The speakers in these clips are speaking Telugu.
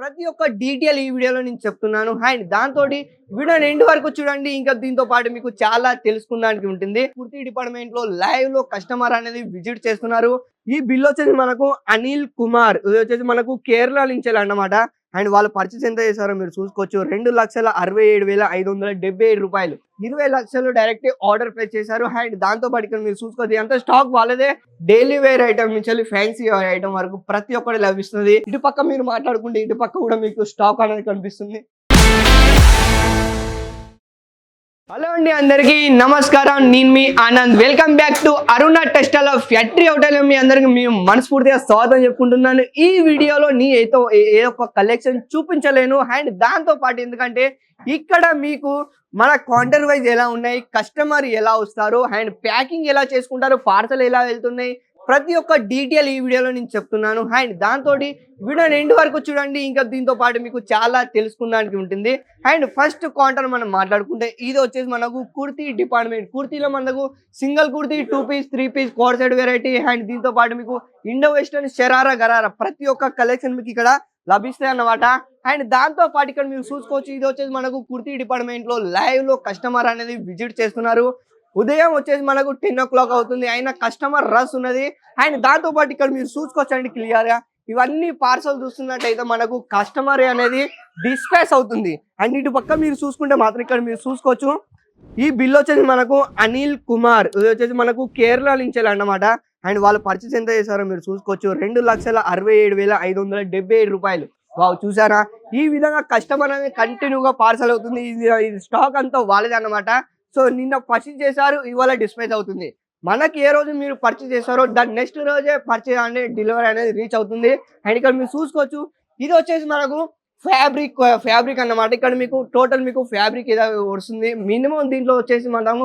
ప్రతి ఒక్క డీటెయిల్ ఈ వీడియోలో నేను చెప్తున్నాను. అండ్ దాంతో వీడియో ఎండ్ వరకు చూడండి. ఇంకా దీంతో పాటు మీకు చాలా తెలుసుకున్నానికి ఉంటుంది. పూర్తి డిపార్ట్మెంట్లో లైవ్లో కస్టమర్ అనేది విజిట్ చేస్తున్నారు. ఈ బిల్ వచ్చేసి మనకు అనిల్ కుమార్. ఇది వచ్చేసి మనకు కేరళ నుంచి అన్నమాట. అండ్ వాళ్ళు పర్చేస్ ఎంత చేశారో మీరు చూసుకోవచ్చు. రెండు లక్షల అరవై ఏడు వేల ఐదు వందల డెబ్బై ఏడు రూపాయలు. ఇరవై లక్షలు డైరెక్ట్ ఆర్డర్ ప్లేస్ చేశారు. అండ్ దాంతో పాటు ఇక్కడ మీరు చూసుకోవచ్చు ఎంత స్టాక్ వాళ్ళదే. డైలీ వేర్ ఐటమ్ నుంచి ఫ్యాన్సీ ఐటమ్ వరకు ప్రతి ఒక్కటి లభిస్తుంది. ఇటు పక్క మీరు మాట్లాడుకుంటే ఇటు పక్క కూడా మీకు స్టాక్ అనేది కనిపిస్తుంది. హలో అండి అందరికీ నమస్కారం. నేను మీ Anand. Welcome back to Aruna textile factory hotel మీ అందరికి మేము మనస్ఫూర్తిగా స్వాగతం చెప్పుకుంటున్నాను. ఈ వీడియోలో నీ ఏదో ఏ ఒక్క కలెక్షన్ చూపించలేను. అండ్ దాంతో పాటు ఎందుకంటే ఇక్కడ మీకు మన కౌంటర్ వైజ్ ఎలా ఉన్నాయి కస్టమర్ ఎలా వస్తారు అండ్ ప్యాకింగ్ ఎలా చేసుకుంటారు పార్సల్ ఎలా వెళ్తున్నాయి ప్రతి ఒక్క డీటెయిల్ ఈ వీడియోలో నేను చెప్తున్నాను. అండ్ దాంతో వీడియో ఎండ్ వరకు చూడండి. ఇంకా దీంతో పాటు మీకు చాలా తెలుసుకున్నానికి ఉంటుంది. అండ్ ఫస్ట్ క్వాంటర్ మనం మాట్లాడుకుంటే ఇది వచ్చేసి మనకు కుర్తీ డిపార్ట్మెంట్. కుర్తీలో మనకు single kurti two piece three piece coord set variety and దీంతో పాటు మీకు ఇండో వెస్టర్న్ షరారా గరారా ప్రతి ఒక్క కలెక్షన్ మీకు ఇక్కడ లభిస్తాయి అన్నమాట. అండ్ దాంతో పాటు ఇక్కడ మీరు చూసుకోవచ్చు. ఇది వచ్చేసి మనకు కుర్తీ డిపార్ట్మెంట్లో లైవ్లో కస్టమర్ అనేది విజిట్ చేస్తున్నారు. ఉదయం వచ్చేసి మనకు టెన్ ఓ క్లాక్ అవుతుంది అయినా కస్టమర్ రష్ ఉన్నది. అండ్ దాంతో పాటు ఇక్కడ మీరు చూసుకోవచ్చండి క్లియర్గా ఇవన్నీ పార్సల్ చూస్తున్నట్టయితే మనకు కస్టమర్ అనేది డిస్పాచ్ అవుతుంది. అండ్ ఇటు పక్క మీరు చూసుకుంటే మాత్రం ఇక్కడ మీరు చూసుకోవచ్చు. ఈ బిల్ వచ్చేసి మనకు అనిల్ కుమార్ ఇది వచ్చేసి మనకు కేరళ నుంచి అన్నమాట. అండ్ వాళ్ళు పర్చేస్ ఎంత చేశారో మీరు చూసుకోవచ్చు. రెండు లక్షల అరవై ఏడు వేల ఐదు వందల డెబ్బై ఏడు రూపాయలు. వావ్ చూసారా? ఈ విధంగా కస్టమర్ అనేది కంటిన్యూగా పార్సల్ అవుతుంది. ఇది స్టాక్ అంతా వాళ్ళదే అన్నమాట. సో నిన్న పర్చేజ్ చేశారు ఇవాళ డిస్పాచ్ అవుతుంది. మనకి ఏ రోజు మీరు పర్చేజ్ చేశారో దాని నెక్స్ట్ రోజే పర్చేజ్ అనేది డెలివరీ అనేది రీచ్ అవుతుంది. అండ్ ఇక్కడ మీరు చూసుకోవచ్చు ఇది వచ్చేసి మనకు ఫ్యాబ్రిక్ ఫ్యాబ్రిక్ అన్నమాట. ఇక్కడ మీకు టోటల్ మీకు ఫ్యాబ్రిక్ ఏదో వస్తుంది. మినిమం దీంట్లో వచ్చేసి మనము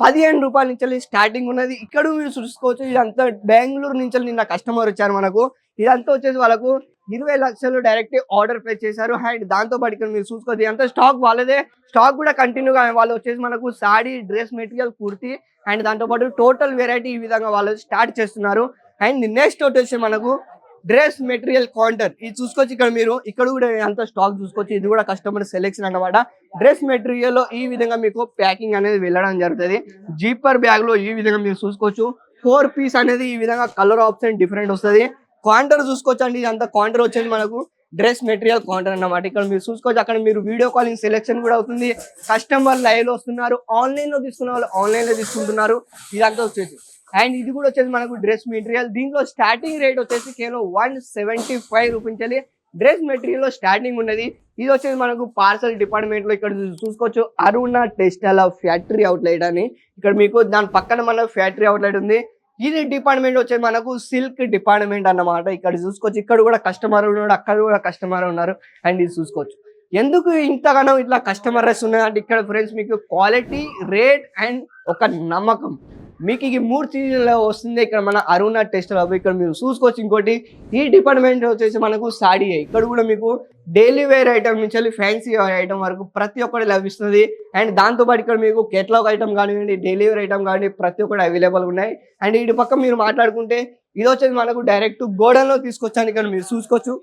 పదిహేను రూపాయల నుంచి స్టార్టింగ్ ఉన్నది. ఇక్కడ మీరు చూసుకోవచ్చు ఇదంతా బెంగళూరు నుంచి నిన్న కస్టమర్ వచ్చారు మనకు. ఇదంతా వచ్చేసి వాళ్ళకు ఇరవై లక్షలు డైరెక్ట్ ఆర్డర్ ప్లేస్ చేశారు. అండ్ దాంతో పాటు ఇక్కడ మీరు చూసుకోవచ్చు అంత స్టాక్ వాళ్ళదే. స్టాక్ కూడా కంటిన్యూగా వాళ్ళు వచ్చేసి మనకు saree dress material kurti and దాంతో పాటు టోటల్ వెరైటీ ఈ విధంగా వాళ్ళు స్టార్ట్ చేస్తున్నారు. అండ్ నెక్స్ట్ వచ్చేసి మనకు డ్రెస్ మెటీరియల్ కౌంటర్. ఇది చూసుకోవచ్చు ఇక్కడ మీరు. ఇక్కడ కూడా అంత స్టాక్ చూసుకోవచ్చు. ఇది కూడా కస్టమర్ సెలెక్షన్ అన్నమాట. డ్రెస్ మెటీరియల్లో ఈ విధంగా మీకు ప్యాకింగ్ అనేది వెళ్ళడం జరుగుతుంది. జీపర్ బ్యాగ్లో ఈ విధంగా మీరు చూసుకోవచ్చు. ఫోర్ పీస్ అనేది ఈ విధంగా కలర్ ఆప్షన్ డిఫరెంట్ వస్తుంది. క్వాంటర్ చూసుకోవచ్చు అండి ఇదంతా కౌంటర్ వచ్చేది మనకు డ్రెస్ మెటీరియల్ కౌంటర్ అన్నమాట. ఇక్కడ మీరు చూసుకోవచ్చు అక్కడ మీరు వీడియో కాలింగ్ సెలెక్షన్ కూడా అవుతుంది. కస్టమర్ లైవ్లో వస్తున్నారు. ఆన్లైన్లో తీసుకున్న వాళ్ళు ఆన్లైన్లో తీసుకుంటున్నారు. ఇదంతా వచ్చేసి. అండ్ ఇది కూడా వచ్చేసి మనకు డ్రెస్ మెటీరియల్. దీంట్లో స్టార్టింగ్ రేట్ వచ్చేసి కేవలం one seventy five rupees dress మెటీరియల్లో starting ఉన్నది. ఇది వచ్చేసి మనకు పార్సల్ డిపార్ట్మెంట్లో ఇక్కడ చూసుకోవచ్చు. అరుణ టెక్స్టైల్ ఫ్యాక్టరీ అవుట్లెట్ అని. ఇక్కడ మీకు దాని పక్కన మన ఫ్యాక్టరీ అవుట్లెట్ ఉంది. ఇది డిపార్ట్మెంట్ వచ్చేది మనకు సిల్క్ డిపార్ట్మెంట్ అన్నమాట. ఇక్కడ చూసుకోవచ్చు. ఇక్కడ కూడా కస్టమర్ ఉన్నాడు అక్కడ కూడా కస్టమర్ ఉన్నారు. అండ్ ఇది చూసుకోవచ్చు. ఎందుకు ఇంతగానో ఇట్లా కస్టమర్స్ ఉన్నాయంటే ఇక్కడ ఫ్రెండ్స్ మీకు క్వాలిటీ రేట్ అండ్ ఒక నమ్మకం. మీకు ఈ మూడు సీజన్లో వస్తుంది. ఇక్కడ మన అరుణ టెస్ట్ హబ్ ఇక్కడ మీరు చూసుకోవచ్చు. ఇంకోటి ఈ డిపార్ట్మెంట్ వచ్చేసి మనకు సాడీ. ఇక్కడ కూడా మీకు డైలీ వేర్ ఐటమ్ నుంచి ఫ్యాన్సీ ఐటమ్ వరకు ప్రతి ఒక్కటి లభిస్తుంది. అండ్ దాంతోపాటు ఇక్కడ మీకు కెట్లాగ్ ఐటమ్ కానివ్వండి డైలీ వేర్ ఐటమ్ కానివ్వండి ప్రతి ఒక్కటి అవైలబుల్ ఉన్నాయి. అండ్ ఇటు పక్క మీరు మాట్లాడుకుంటే ఇది వచ్చేసి మనకు డైరెక్ట్ గోడౌన్లో తీసుకొచ్చాను. ఇక్కడ మీరు చూసుకోవచ్చు.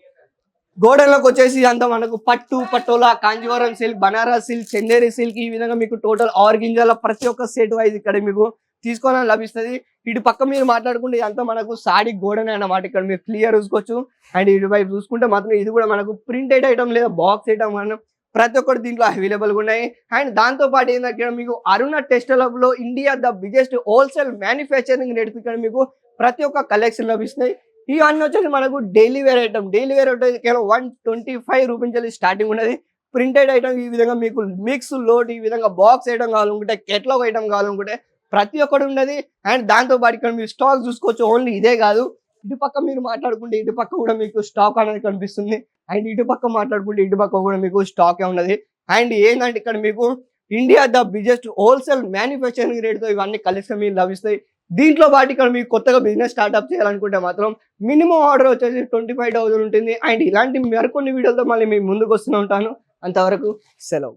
గోడౌన్లోకి వచ్చేసి అంతా మనకు పట్టు Patola Kanjeevaram silk Banaras silk Chanderi silk ఈ విధంగా మీకు టోటల్ ఆరు గింజల ప్రతి ఒక్క సెట్ వైజ్ ఇక్కడ మీకు తీసుకోవాలని లభిస్తుంది. ఇటు పక్క మీరు మాట్లాడుకుంటే ఇదంతా మనకు సాడీ గోడనే అన్నమాట. ఇక్కడ మీరు క్లియర్ చూసుకోవచ్చు. అండ్ ఇటు వైపు చూసుకుంటే మాత్రం ఇది కూడా మనకు ప్రింటెడ్ ఐటమ్ లేదా బాక్స్ ఐటమ్ మనం ప్రతి ఒక్కటి దీంట్లో అవైలబుల్గా ఉన్నాయి. అండ్ దాంతో పాటు ఏంటంటే ఇక్కడ మీకు అరుణ టెస్ట్లో India the biggest wholesale manufacturing rate ఇక్కడ మీకు ప్రతి ఒక్క కలెక్షన్ లభిస్తాయి ఇవన్నీ వచ్చేసి మనకు daily wear item daily wear item కేవలం one twenty five rupees starting ఉన్నది. ప్రింటెడ్ ఐటమ్ ఈ విధంగా మీకు మిక్స్ లోడ్ ఈ విధంగా బాక్స్ ఐటమ్ కావాలనుకుంటే కెట్లాగ్ ఐటమ్ కావాలనుకుంటే ప్రతి ఒక్కటి ఉన్నది. అండ్ దాంతో పాటు ఇక్కడ మీరు స్టాక్ చూసుకోవచ్చు. ఓన్లీ ఇదే కాదు. ఇటు పక్క మీరు మాట్లాడుకుంటే ఇటు పక్క కూడా మీకు స్టాక్ అనేది కనిపిస్తుంది. అండ్ ఇటు పక్క మాట్లాడుకుంటే ఇటు పక్క కూడా మీకు స్టాక్ ఉన్నది. అండ్ ఏంటంటే ఇక్కడ మీకు India the biggest wholesale manufacturing రేట్తో ఇవన్నీ కలిసి మీకు లభిస్తాయి. దీంట్లో పాటు ఇక్కడ మీకు కొత్తగా బిజినెస్ స్టార్ట్అప్ చేయాలనుకుంటే మాత్రం మినిమం ఆర్డర్ వచ్చేసి ట్వంటీ ఫైవ్ థౌసండ్ ఉంటుంది. అండ్ ఇలాంటి మరికొన్ని వీడియోలతో మళ్ళీ మీ ముందుకు వస్తూనే ఉంటాను. అంతవరకు సెలవు.